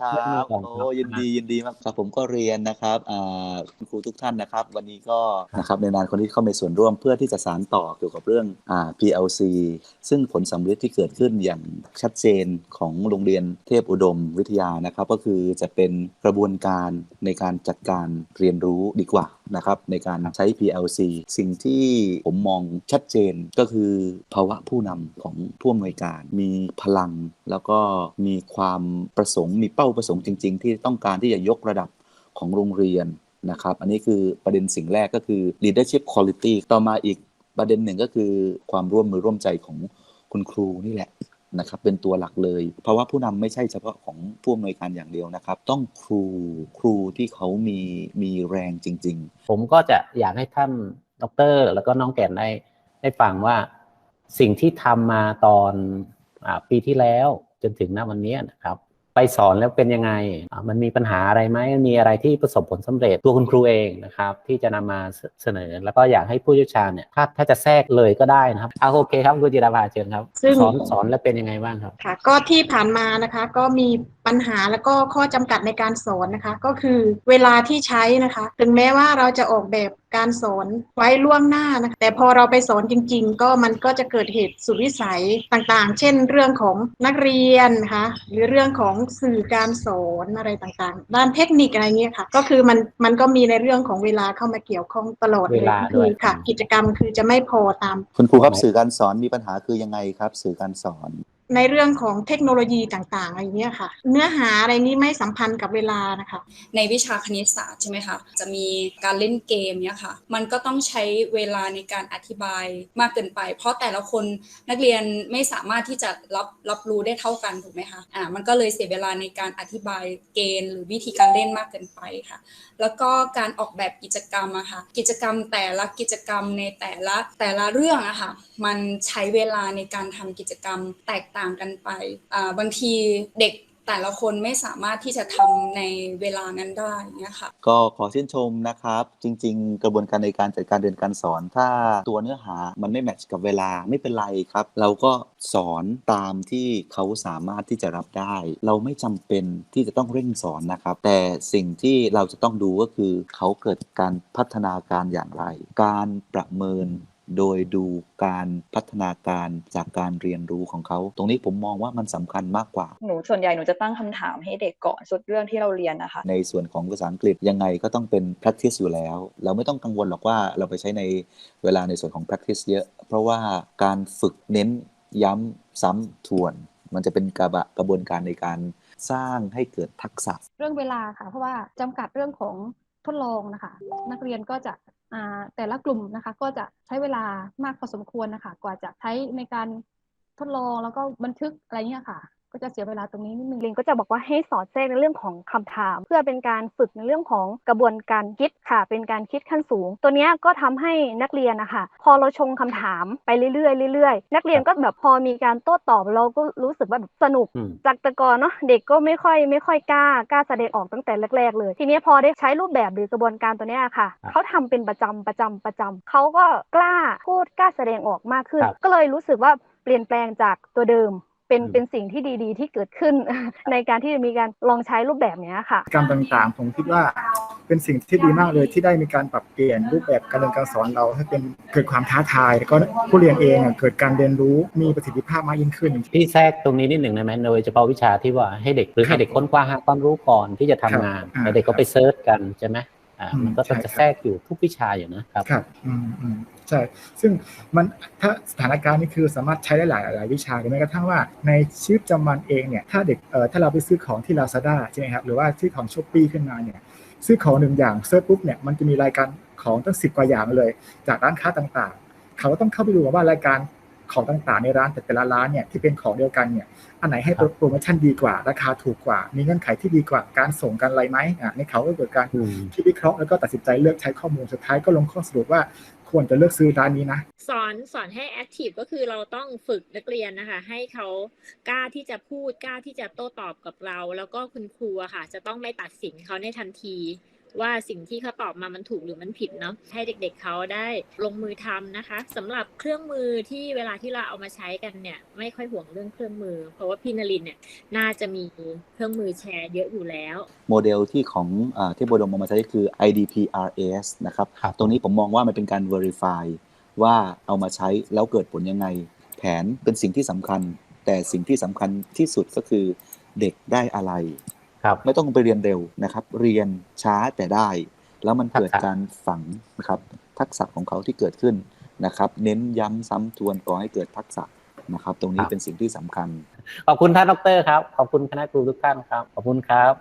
ครับก่อนครับโอ้ยินดียินดีมากครับผมก็เรียนนะครับอ่าคุณครูทุกท่านนะครับ วันนี้ก็นะครับในนามคนที่เข้ามามีส่วนร่วมเพื่อที่จะสานต่อเกี่ยวกับเรื่องอ่า PLC ซึ่งผลสำเร็จที่เกิดขึ้นอย่างชัดเจนของโรงเรียนเทพอุดมวิทยานะครับ ก็คือจะเป็นกระบวนการในการจัดการเรียนรู้ดีกว่านะครับในการใช้ PLC สิ่งที่ผมมองชัดเจนก็คือภาวะผู้นำของผู้อำนวยการ มีพลัง แล้วก็มีความประสงค์มีเป้าประสงค์จริง ๆ ที่ต้องการที่จะยกระดับของโรงเรียนนะครับ อันนี้คือประเด็นสิ่งแรกก็คือ leadership quality ต่อมาอีกประเด็นหนึ่งก็คือความร่วมมือร่วมใจของคุณครูนี่แหละนะครับเป็นตัวหลักเลย เพราะว่าผู้นำไม่ใช่เฉพาะของผู้อำนวยการอย่างเดียวนะครับ ต้องครูครูที่เขามีมีแรงจริง ๆ ผมก็จะอยากให้ท่านดอกเตอรแล้วก็น้องแก่นได้ได้ฟังว่าสิ่งที่ทำมาตอนอปีที่แล้วจนถึงณวันนี้นะครับ ไปสอนแล้วเป็นยังไงอ่ามันมีปัญหาอะไรไหมมีอะไรที่ประสบผลสำเร็จตัวคุณครูเองนะครับที่จะนำมาเสเสนอ แล้วก็อยากให้ผู้เชี่ยวชาญเนี่ยถ้าถ้าจะแทรกเลยก็ได้นะครับเอาโอเคครับคุณจิรภาเชิญครับซึ่งสอนสอนแล้วเป็นยังไงบ้างครับค่ะก็ที่ผ่านมานะคะก็มี ปัญหาแล้วก็ข้อจำกัดในการสอนนะคะ ก็คือเวลาที่ใช้นะคะ ถึงแม้ว่าเราจะออกแบบการสอนไว้ล่วงหน้านะคะแต่พอเราไปสอนจริง ๆ ก็มันก็จะเกิดเหตุสุดวิสัยต่างๆ เช่น เรื่องของนักเรียนนะคะหรือเรื่องของสื่อการสอนอะไรต่างๆ ด้านเทคนิคอะไรเงี้ยค่ะ ก็คือมันมันก็มีในเรื่องของเวลาเข้ามาเกี่ยวข้องตลอดเวลาก็ด้คืวยอค่ะ กิจกรรมคือจะไม่พอตาม คุณครูครับไหนสื่อการสอนมีปัญหาคือยังไงครับ สื่อการสอน ในเรื่องของเทคโนโลยีต่างๆอะไรเงี้ยค่ะ เนื้อหาอะไรนี้ไม่สัมพันธ์กับเวลานะคะ ในวิชาคณิตศาสตร์ใช่ไหมคะจะมีการเล่นเกมเนี่ยค่ะ มันก็ต้องใช้เวลาในการอธิบายมากเกินไป เพราะแต่ละคนนักเรียนไม่สามารถที่จะรับรับรู้ได้เท่ากันถูกไหมคะอ่ามันก็เลยเสียเวลาในการอธิบายเกณฑ์หรือวิธีการเล่นมากเกินไปค่ะ แล้วก็การออกแบบกิจกรรมอะค่ะกิจกรรมแต่ละกิจกรรมในแต่ละแต่ละเรื่องอะค่ะมันใช้เวลาในการทำกิจกรรมแตกต่างกันไปบางทีเด็กแต่ละคนไม่สามารถที่จะทำในเวลานั้นได้เนี่ยค่ะก็ขอชื่นชมนะครับ จริง ๆ กระบวนการในการจัดการเรียนการสอน ถ้าตัวเนื้อหามันไม่แมทช์กับเวลาไม่เป็นไรครับ เราก็สอนตามที่เขาสามารถที่จะรับได้ เราไม่จำเป็นที่จะต้องเร่งสอนนะครับ แต่สิ่งที่เราจะต้องดูก็คือ เขาเกิดการพัฒนาการอย่างไร การประเมิน โดยดูการพัฒนาการจากการเรียนรู้ของเขา ตรงนี้ผมมองว่ามันสำคัญมากกว่า หนูส่วนใหญ่หนูจะตั้งคำถามให้เด็กก่อนสุดเรื่องที่เราเรียนนะคะ ในส่วนของภาษาอังกฤษยังไงก็ต้องเป็น practice อยู่แล้ว เราไม่ต้องกังวลหรอกว่าเราไปใช้ในเวลาในส่วนของ practice เยอะ เพราะว่าการฝึกเน้นย้ำซ้ำทวน มันจะเป็นกระบะกระบวนการในการสร้างให้เกิดทักษะ เรื่องเวลาค่ะ เพราะว่าจำกัดเรื่องของทดลองนะคะ นักเรียนก็จะอ่า แต่ละกลุ่มนะคะก็จะใช้เวลามากพอสมควรนะคะกว่าจะใช้ในการทดลองแล้วก็บันทึกอะไรเงี้ยค่ะ ก็จะเสียเวลาตรงนี้นิดนึงเรียนก็จะบอกว่าให้สอดแทรกในเรื่องของคำถาม เพื่อเป็นการฝึกในเรื่องของกระบวนการคิดค่ะ เป็นการคิดขั้นสูง ตัวเนี้ยก็ทำให้นักเรียนนะคะพอเราชงคำถามไปเรื่อยๆเรื่อยๆนักเรียนก็แบบพอมีการโต้ตอบเราก็รู้สึกว่าแบบสนุกอืมจากแต่ก่อนเนาะเด็กก็ไม่ค่อยไม่ค่อยกล้ากล้าแสดงออกตั้งแต่แรกๆ เลย ทีนี้พอได้ใช้รูปแบบหรือกระบวนการตัวเนี้ยค่ะครับเขาทำเป็นประจำประจำประจำเขาก็กล้าพูดกล้าแสดงออกมากขึ้นครับก็เลยรู้สึกว่าเปลี่ยนแปลงจากตัวเดิม เป็นอืมเป็นสิ่งที่ดีๆ ที่เกิดขึ้นในการที่จะมีการลองใช้รูปแบบเนี้ยค่ะกรรมต่างๆผมคิดว่าเป็นสิ่งที่ดีมากเลยที่ได้มีการปรับเปลี่ยนรูปแบบการเรียนการสอนเราให้เป็นเกิดความท้าทายแล้วก็ผู้เรียนเองอะเกิดการเรียนรู้มีประสิทธิภาพมากยิ่งขึ้นพี่แทรกตรงนี้นิดหนึ่งได้ไหมโดยเฉพาะวิชาที่ว่าให้เด็กหรือให้เด็กค้นคว้าหาความรู้ก่อนที่จะทำงานครับแล้วเด็กก็ไปเซิร์ชกันใช่ไหมอ่าอืมมันก็ต้องใช่จะครับแทรกอยู่ทุกวิชาอยู่นะครับครับอืมอืม ใช่ ซึ่งมันถ้าสถานการณ์นี้คือสามารถใช้ได้หลายหลายวิชาหรือแม้กระทั่งว่าในชีวิตประจำวันเองเนี่ย ถ้าเด็กเอ่อถ้าเราไปซื้อของที่ Lazada ใช่ไหมครับ หรือว่าซื้อของช้อปปีขึ้นมาเนี่ย ซื้อของหนึ่งอย่างเซิร์ชปุ๊บเนี่ยมันจะมีรายการของตั้งสิบกว่าอย่างเลย จากร้านค้าต่างๆ เขาก็ต้องเข้าไปดูว่ารายการของต่างๆ ในร้านแต่แต่ละร้านเนี่ยที่เป็นของเดียวกันเนี่ยอันไหนให้ครับโปรโมชั่นดีกว่า ราคาถูกกว่า มีเงื่อนไขที่ดีกว่าการส่งกันอะไรไหมอะในเขาก็เกิดการอืมที่วิเคราะห์แล้วก็ตัดสินใจเลือกใช้ข้อมูลสุดท้ายก็ลงข้อสรุปว่า ควรจะเลือกซื้อร้านนี้นะ สอนสอนให้แอคทีฟก็คือเราต้องฝึกนักเรียนนะคะ ให้เขากล้าที่จะพูดกล้าที่จะโต้ตอบกับเรา แล้วก็คุณครูอะค่ะ จะต้องไม่ตัดสินเขาในทันที ว่าสิ่งที่เขาตอบมามันถูกหรือมันผิดเนาะให้เด็กๆเขาได้ลงมือทำนะคะสำหรับเครื่องมือที่เวลาที่เราเอามาใช้กันเนี่ยไม่ค่อยห่วงเรื่องเครื่องมือ เพราะว่าพี่นรินทร์เนี่ยน่าจะมีเครื่องมือแชร์เยอะอยู่แล้ว โมเดลที่ของอาที่โบดมเอามาใช้คือ IDPRS นะครับครับตรงนี้ผมมองว่ามันเป็นการ verify ว่าเอามาใช้แล้วเกิดผลยังไง แผนเป็นสิ่งที่สำคัญ แต่สิ่งที่สำคัญที่สุดก็คือเด็กได้อะไรครับ ไม่ต้องไปเรียนเร็วนะครับ เรียนช้าแต่ได้ แล้วมันเกิดทักษะการฝังนะครับทักษะของเขาที่เกิดขึ้นนะครับ เน้นย้ำซ้ำทวนก่อให้เกิดทักษะนะครับ ตรงนี้เป็นสิ่งที่สำคัญ ขอบคุณท่านดอกเตอรครับ ขอบคุณคณะครูทุกท่านครับ ขอบคุณครับ